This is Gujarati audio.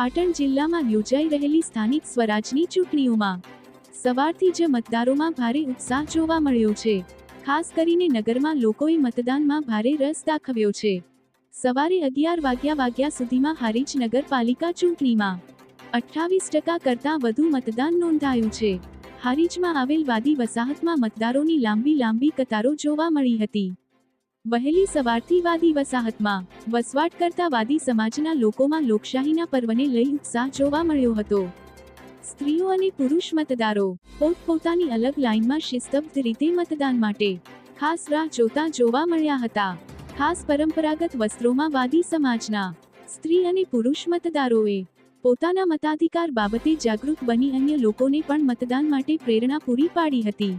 પાટણ જિલ્લામાં યોજાઈ રહેલી સ્થાનિક સ્વરાજની ચૂંટણીઓમાં. સવારથી જ મતદારોમાં ભારે ઉત્સાહ જોવા મળ્યો છે. ખાસ કરીને નગરમાં લોકોએ મતદાનમાં ભારે રસ દાખવ્યો છે. સવારે અગિયાર વાગ્યા વાગ્યા સુધીમાં હારીજ નગરપાલિકા ચૂંટણીમાં. અઠ્ઠાવીસ ટકા કરતાં વધુ મતદાન નોંધાયું છે. હારીજમાં આવેલ વાદી વસાહતમાં મતદારોની લાંબી લાંબી કતારો જોવા મળી હતી. વહેલી સવારથી વાદી વસાહતમાં વસવાટ કરતા વાદી સમાજના લોકોમાં લોકશાહીના પર્વને લઈ ઉત્સાહ જોવા મળ્યો હતો. સ્ત્રીઓ અને પુરુષ મતદારો, પોતપોતાની અલગ લાઇનમાં શિસ્તબદ્ધ રીતે મતદાન માટે, ખાસ રાહ જોતા જોવા મળ્યા હતા. ખાસ પરંપરાગત વસ્ત્રોમાં વાદી સમાજના, સ્ત્રી અને પુરુષ મતદારોએ, પોતાના મતાધિકાર બાબતે જાગૃત બની અન્ય લોકોને પણ મતદાન માટે પ્રેરણા પૂરી પાડી હતી.